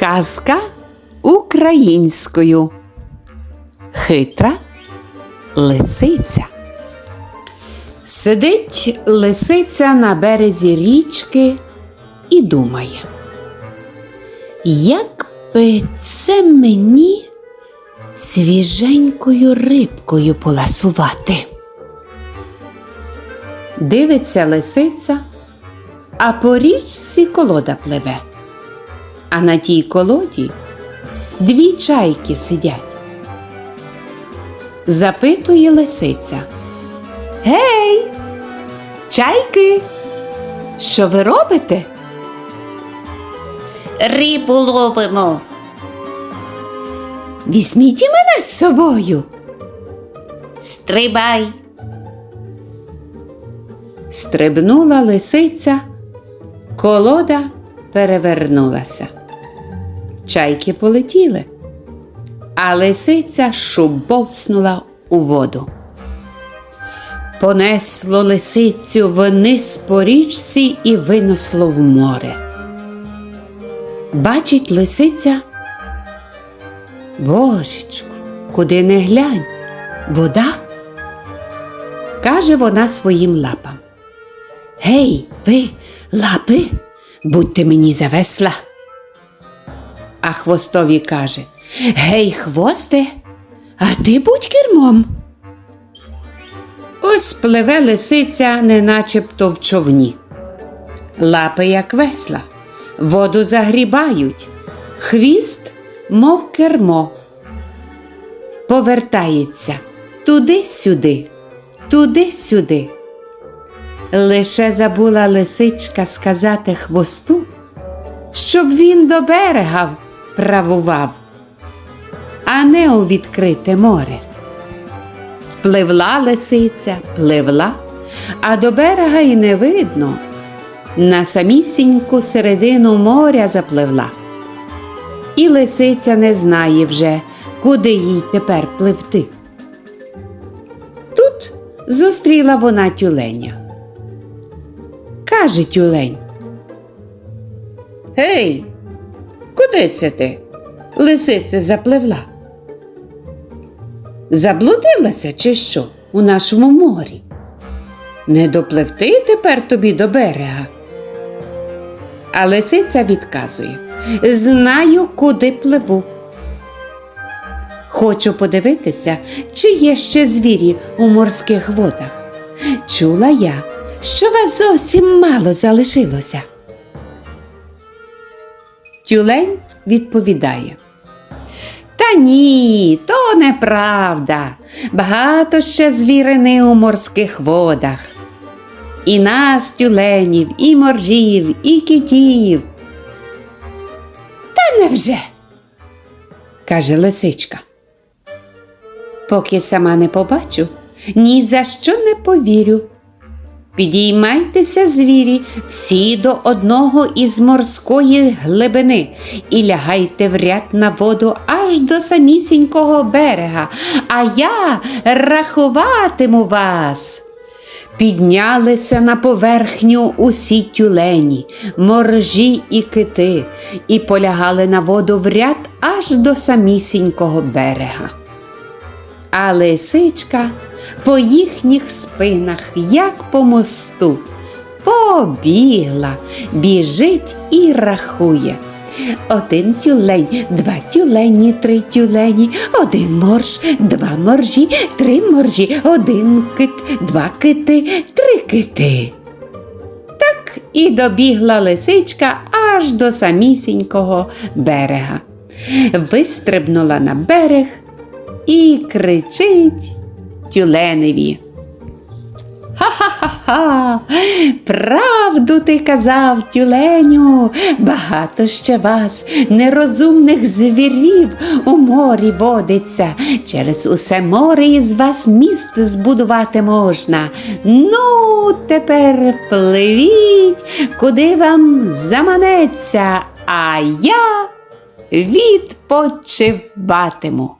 Казка українською. Хитра лисиця. Сидить лисиця на березі річки і думає. Як би це мені свіженькою рибкою поласувати? Дивиться лисиця, а по річці колода пливе. А на тій колоді дві чайки сидять. Запитує лисиця. Гей, чайки, що ви робите? Рибу ловимо. Візьміть і мене з собою. Стрибай. Стрибнула лисиця, колода перевернулася. Чайки полетіли, а лисиця шубовснула у воду. Понесло лисицю вниз по річці і винесло в море. Бачить лисиця. Божечку, куди не глянь, вода. Каже вона своїм лапам. Гей, ви, лапи, будьте мені за весла. А хвостові каже Гей, хвосте, а ти будь кермом. Ось пливе лисиця, неначебто в човні. Лапи, як весла, воду загрібають, хвіст, мов кермо. Повертається туди-сюди, туди-сюди. Лише забула лисичка сказати хвосту, щоб він до берега правував, а не у відкрите море. Пливла лисиця, пливла, а до берега й не видно. На самісіньку середину моря запливла. І лисиця не знає вже, куди їй тепер пливти. Тут зустріла вона тюленя. Каже тюлень. Гей, куди це ти? Лисиця запливла. Заблудилася чи що у нашому морі? Не допливти тепер тобі до берега. А лисиця відказує Знаю, куди пливу. Хочу подивитися, чи є ще звірі у морських водах. Чула я, що вас зовсім мало залишилося. Тюлень відповідає. Та ні, то неправда. Багато ще звірини у морських водах. І нас, тюленів, і моржів, і китів. Та невже? каже лисичка. Поки сама не побачу, ні за що не повірю. Підіймайтеся, звірі, всі до одного із морської глибини і лягайте в ряд на воду аж до самісінького берега, а я рахуватиму вас. Піднялися на поверхню усі тюлені, моржі і кити, і полягали на воду в ряд аж до самісінького берега. А лисичка по їхніх спинах, як по мосту, побігла, біжить і рахує. Один тюлень, два тюлені, три тюлені, один морж, два моржі, три моржі, один кит, два кити, три кити. Так і добігла лисичка аж до самісінького берега. Вистрибнула на берег і кричить тюленеві. Ха-ха-ха, правду ти казав, тюленю, багато ще вас, нерозумних звірів, у морі водиться. Через усе море із вас міст збудувати можна. Ну, тепер пливіть, куди вам заманеться, а я відпочиватиму.